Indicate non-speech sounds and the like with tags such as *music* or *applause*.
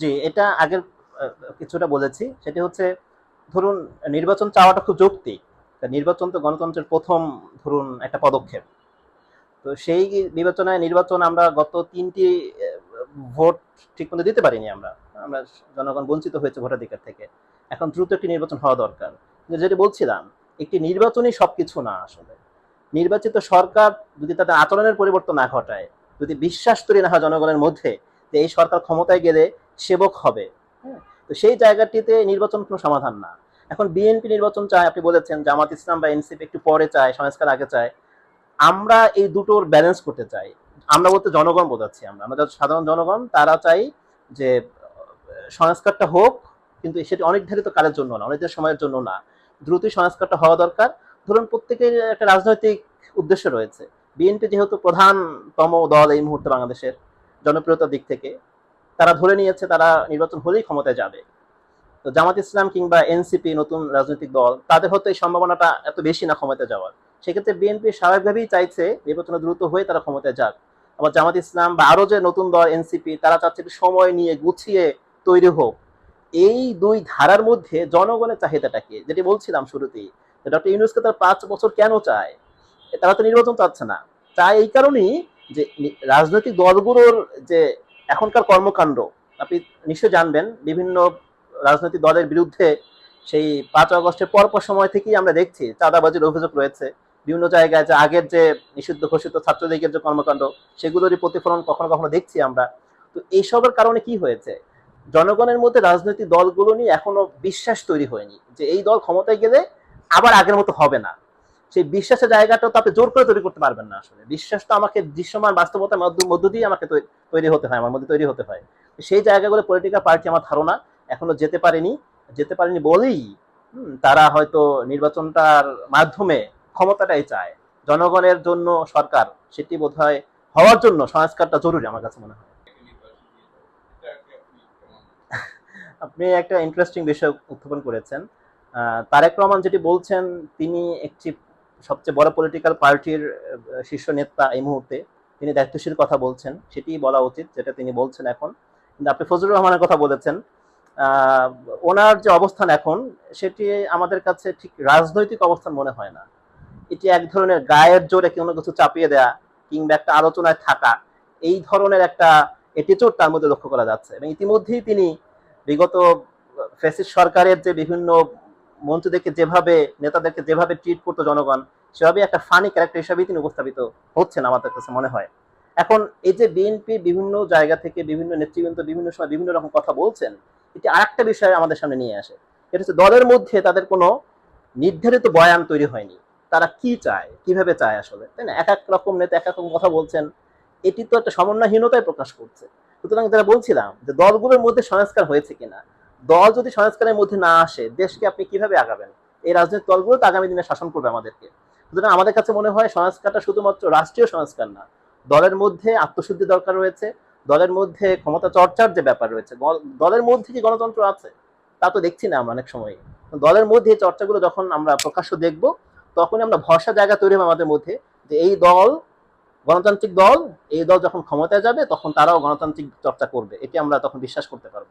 জি, এটা আগের কিছুটা বলেছি। সেটি হচ্ছে, ধরুন, নির্বাচন চাওয়াটা খুব যৌক্তিক। নির্বাচন তো গণতন্ত্রের প্রথম, ধরুন, একটা পদক্ষেপ। তো সেই বিবেচনায় নির্বাচন আমরা গত তিনটি ভোট ঠিক মতো দিতে পারিনি আমরা। আমরা জনগণ বঞ্চিত হয়েছে ভোটাধিকার থেকে। এখন দ্রুত একটি নির্বাচন হওয়া দরকার। যেটি বলছিলাম, একটি নির্বাচনই সবকিছু না আসলে। নির্বাচিত সরকার যদি তাদের আচরণের পরিবর্তন না ঘটায়, যদি বিশ্বাস তৈরি না হয় জনগণের মধ্যে, যে এই সরকার ক্ষমতায় গেলে সেবক হবে। হ্যাঁ? তো সেই জায়গাটিতে নির্বাচন কোনো সমাধান না। এখন বিএনপি নির্বাচন চায়, আপনি বলেছেন জামাত ইসলাম বা এনসিপি একটু পরে চায়, সংস্কার আগে চায়। আমরা এই দুটোর ব্যালেন্স করতে চাই। আমরা বলতে জনগণ বোঝাচ্ছি আমরা। আমরা সাধারণ জনগণ, তারা চাই যে, সংস্কারটা হোক, কিন্তু সেটি অনির্ধারিত কালের জন্য না, অনির্ধারিত সময়ের জন্য না। দ্রুতই সংস্কারটা হওয়া দরকার। ধরুন প্রত্যেকের একটা রাজনৈতিক উদ্দেশ্য রয়েছে। বিএনপি যেহেতু প্রধানতম দল এই মুহূর্তে বাংলাদেশের জনপ্রিয়তার দিক থেকে তারা ধরে নিয়েছে তারা নির্বাচন হলেই ক্ষমতায় যাবে। তো জামাত ইসলাম কিংবা এনসিপি নতুন রাজনৈতিক দল, তাদের হয়তো এই সম্ভাবনাটা এত বেশি না ক্ষমতায় যাওয়ার। সেক্ষেত্রে বিএনপি স্বাভাবিকভাবেই চাইছে নির্বাচন দ্রুত হয়ে তারা ক্ষমতায় যাক। আবার জামাত ইসলাম বা আরও যে নতুন দল, এনসিপি, তারা চাচ্ছে সময় নিয়ে গুছিয়ে তৈরি হোক। এই দুই ধারার মধ্যে জনগণের চাহিদাটা কি? যেটি বলছিলাম শুরুতেই ডক্টর ইউনুসকে তার পাঁচ বছর কেন চায়? তারা তো নির্বাচন চাচ্ছে না। চায় এই কারণেই যে রাজনৈতিক দলগুলোর যে এখনকার কর্মকাণ্ড, আপনি নিশ্চয় জানবেন, বিভিন্ন রাজনৈতিক দলের বিরুদ্ধে সেই পাঁচ আগস্টের পরপর সময় থেকেই আমরা দেখছি, চাঁদাবাজির অভিযোগ রয়েছে। বিভিন্ন জায়গায় যে আগের যে নিষিদ্ধ ঘোষিত ছাত্রলীগের যে কর্মকাণ্ড, সেগুলোরই প্রতিফলন কখনো কখনো দেখছি আমরা। তো এইসবের কারণে কি হয়েছে? জনগণের মধ্যে রাজনৈতিক দলগুলো নিয়ে এখনও বিশ্বাস তৈরি হয়নি যে এই দল ক্ষমতায় গেলে আবার আগের মতো হবে না। সেই বিশ্বাসের জায়গাটা তো আপনি জোর করে তৈরি করতে পারবেন না আসলে। বিশ্বাস তো আমাকে দৃশ্যমান বাস্তবতার মধ্য দিয়ে আমাকে তৈরি হতে হয়, আমার মধ্যে তৈরি হতে হয়। সেই জায়গাগুলো পলিটিক্যাল পার্টি আমার ধারণা, এখনও যেতে পারেনি যেতে পারেনি বলেই তারা হয়তো নির্বাচনটার মাধ্যমে ক্ষমতাটাই চায়। জনগণের জন্য সরকার সেটি বোধহয় হওয়ার জন্য সংস্কারটা জরুরি আমার কাছে মনে হয়। *laughs* আপনি একটা ইন্টারেস্টিং বিষয় উত্থাপন করেছেন। তারেক রহমান যেটি বলছেন, তিনি একটি সবচেয়ে বড় পলিটিক্যাল পার্টির শীর্ষ নেতা এই মুহূর্তে তিনি দায়িত্বশীল কথা বলছেন সেটি বলা উচিত, যেটা তিনি বলছেন এখন। কিন্তু আপনি ফজলুর রহমানের কথা বলেছেন ওনার যে অবস্থান এখন, সেটি আমাদের কাছে ঠিক রাজনৈতিক অবস্থান মনে হয় না। এটি এক ধরনের গায়ের জোরে কোনো কিছু চাপিয়ে দেয়া কিংবা একটা আলোচনায় থাকা, এই ধরনের একটা এটিচিউড তার মধ্যে লক্ষ্য করা যাচ্ছে। এবং ইতিমধ্যেই তিনি বিগত ফ্যাসিস্ট সরকারের যে বিভিন্ন মন্ত্রীদেরকে যেভাবে, নেতাদেরকে যেভাবে ট্রিট করতো জনগণ সেভাবে একটা ফানি ক্যারেক্টার হিসাবেই তিনি উপস্থাপিত হচ্ছেন আমাদের কাছে মনে হয়। এখন এই যে বিএনপি বিভিন্ন জায়গা থেকে বিভিন্ন নেতৃবৃন্দ বিভিন্ন সময় বিভিন্ন রকম কথা বলছেন, এটি আরেকটা বিষয় আমাদের সামনে নিয়ে আসে। এটা হচ্ছে দলের মধ্যে তাদের কোনো নির্ধারিত বয়ান তৈরি হয়নি। তারা কি চায়? কীভাবে চায় আসলে? তাই না? এক এক রকম নেতা এক এক রকম কথা বলছেন। এটি তো একটা সমন্বয়হীনতায় প্রকাশ করছে। সুতরাং যারা বলছিলাম যে দলগুলোর মধ্যে সংস্কার হয়েছে কিনা, দল যদি সংস্কারের মধ্যে না আসে, দেশকে আপনি কীভাবে আগাবেন? এই রাজনৈতিক দলগুলো তো আগামী দিনে শাসন করবে আমাদেরকে। সুতরাং আমাদের কাছে মনে হয় সংস্কারটা শুধুমাত্র রাষ্ট্রীয় সংস্কার না, দলের মধ্যে আত্মশুদ্ধি দরকার রয়েছে, দলের মধ্যে ক্ষমতা চর্চার যে ব্যাপার রয়েছে দলের মধ্যে কি গণতন্ত্র আছে? তা তো দেখছি না আমরা অনেক সময় দলের মধ্যে এই চর্চাগুলো যখন আমরা প্রকাশ্য দেখব, তখনই আমরা ভরসা জায়গা তৈরি হবে আমাদের মধ্যে যে এই দল, গণতান্ত্রিক দল, এই দল যখন ক্ষমতায় যাবে, তখন তারাও গণতান্ত্রিক চর্চা করবে। এটি আমরা তখন বিশ্বাস করতে পারব।